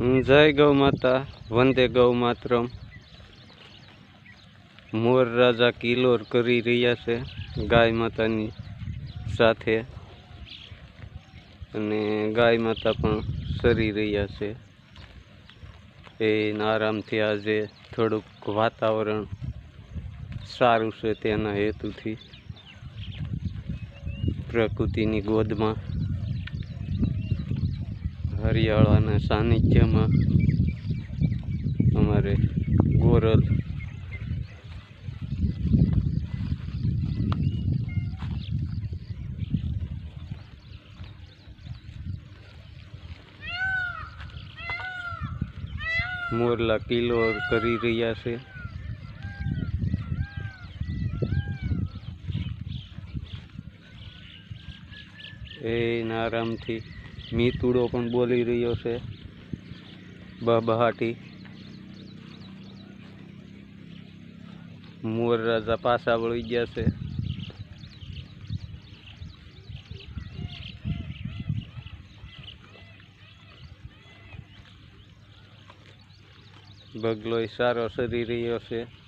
જય ગૌ માતા, વંદે ગૌ માતરમ. મોર રાજા કિલોર કરી રહ્યા છે ગાય માતાની સાથે. અને ગાય માતા પણ સરી રહ્યા છે. એ આરામથી આજે થોડુંક વાતાવરણ સારું છે તેના હેતુથી. પ્રકૃતિની ગોદમાં હરિયાળાના સાનિધ્યમાં અમારે ગોરલ મોરલા કિલો કરી રહ્યા છે. એ આરામથી મીતુડો પણ બોલી રહ્યો છે. બહાટી. મોર રાજા પાછા વળી ગયા છે. બગલો સારો સરી રહ્યો છે.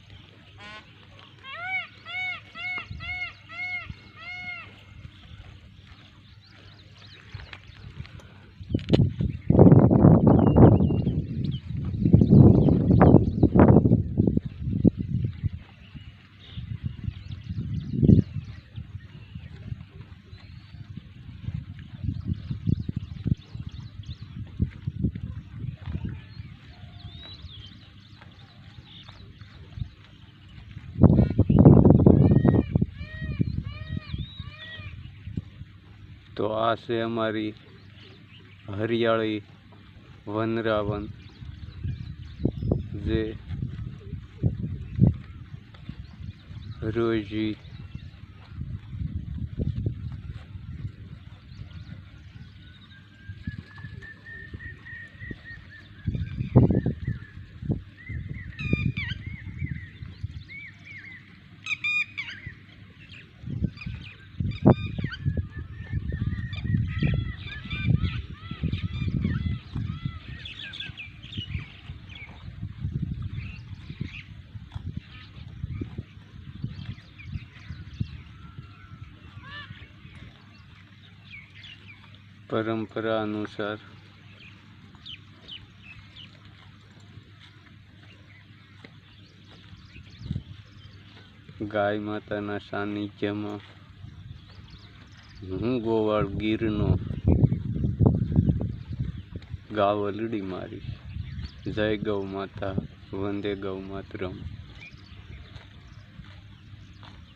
આ છે અમારી હરિયાળી વનરાવન જે રોજી પરંપરા અનુસાર. ગાય માતાના સાનિધ્યમાં હું ગોવાળ ગીરનો ગાવલડી મારી જય ગૌ માતા, વંદે ગૌ માતરમ.